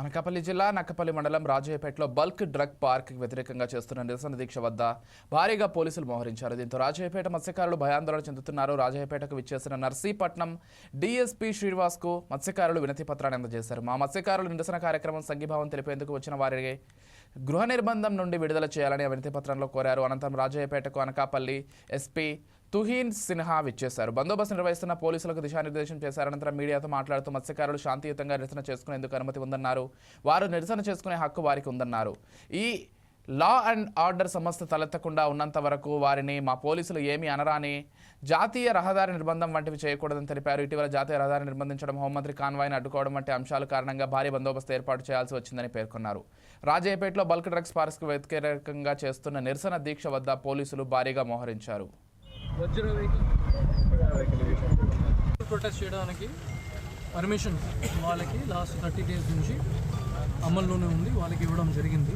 అనకాపల్లి జిల్లా నక్కపల్లి మండలం రాజయ్యపేటలో bulk drug park వ్యతిరేకంగా చేస్తున్న నిరసన దీక్ష వద్ద భారీగా పోలీసులు మోహరించారు. దీంతో రాజయ్యపేట మత్స్యకారులు భయాందోళన చెందుతున్నారు. రాజయ్యపేటకు విచ్చేసిన నర్సీపట్నం డీఎస్పీ శ్రీనివాస్కు మత్స్యకారులు వినతి పత్రాన్ని అందజేశారు. మా మత్స్యకారులు నిరసన కార్యక్రమం సంఘీభావం తెలిపేందుకు వచ్చిన వారికి గృహ నిర్బంధం నుండి విడుదల చేయాలని ఆ వినతి పత్రంలో కోరారు. అనంతరం రాజయ్యపేటకు అనకాపల్లి ఎస్పీ తుహీన్ సిన్హా విచ్చేశారు. బందోబస్తు నిర్వహిస్తున్న పోలీసులకు దిశానిర్దేశం చేశారు. అనంతరం మీడియాతో మాట్లాడుతూ మత్స్యకారులు శాంతియుతంగా నిరసన చేసుకునేందుకు అనుమతి ఉందన్నారు. వారు నిరసన చేసుకునే హక్కు వారికి ఉందన్నారు. ఈ లా అండ్ ఆర్డర్ సమస్య తలెత్తకుండా ఉన్నంత వరకు వారిని మా పోలీసులు ఏమీ అనరాని జాతీయ రహదారి నిర్బంధం వంటివి చేయకూడదని తెలిపారు. ఇటీవల జాతీయ రహదారి నిర్బంధించడం హోంమంత్రి కాన్వాయ్ని అడ్డుకోవడం వంటి అంశాల కారణంగా భారీ బందోబస్తు ఏర్పాటు చేయాల్సి వచ్చిందని పేర్కొన్నారు. రాజయ్యపేటలో బల్క్ డ్రగ్స్ పార్క్స్కు వ్యతిరేకంగా చేస్తున్న నిరసన దీక్ష వద్ద పోలీసులు భారీగా మోహరించారు. వజ్ర వెహికల్. ప్రొటెస్ట్ చేయడానికి పర్మిషన్ వాళ్ళకి లాస్ట్ థర్టీ డేస్ నుంచి అమల్లోనే ఉంది వాళ్ళకి ఇవ్వడం జరిగింది.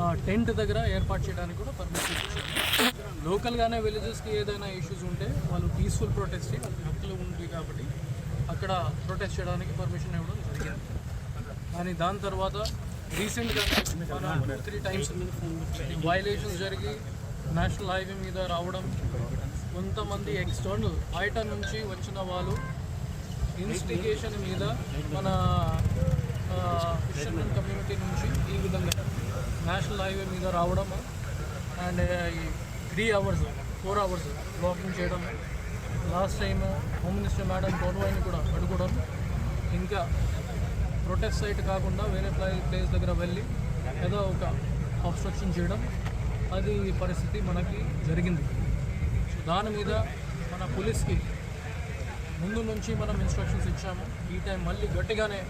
ఆ టెంట్ దగ్గర ఏర్పాటు చేయడానికి కూడా పర్మిషన్ లోకల్గానే విలేజెస్కి ఏదైనా ఇష్యూస్ ఉంటే వాళ్ళు పీస్ఫుల్ ప్రొటెస్ట్ చేయి వాళ్ళకి హక్కులు ఉంది కాబట్టి అక్కడ ప్రొటెస్ట్ చేయడానికి పర్మిషన్ ఇవ్వడం జరిగింది. కానీ దాని తర్వాత రీసెంట్గా త్రీ టైమ్స్ వైలేషన్స్ జరిగి నేషనల్ హైవే మీద రావడం కొంతమంది ఎక్స్టర్నల్ బయట నుంచి వచ్చిన వాళ్ళు ఇన్స్టిగేషన్ మీద మన ఫిషర్మెన్ కమ్యూనిటీ నుంచి ఈ విధంగా నేషనల్ హైవే మీద రావడం అండ్ ఈ three hours four hours walking చేయడం. Last time home minister madam కోన్వాయిని కూడా అడుగుడం ఇంకా ప్రొటెస్ట్ సైట్ కాకుండా వేరే ప్లేస్ దగ్గర వెళ్ళి ఏదో ఒక అబ్స్ట్రక్షన్ చేయడం. అది పరిస్థితి మనకి జరిగింది. సో దాని మీద మన పోలీస్కి ముందు నుంచి మనం ఇన్స్ట్రక్షన్స్ ఇచ్చాము. ఈ టైం మళ్ళీ గట్టిగానే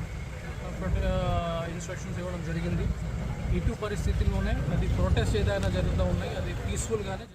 ఇన్స్ట్రక్షన్స్ ఇవ్వడం జరిగింది. ఇటు పరిస్థితుల్లోనే అది ప్రొటెస్ట్ ఏదైనా జరుగుతూ ఉన్నాయి అది పీస్ఫుల్గానే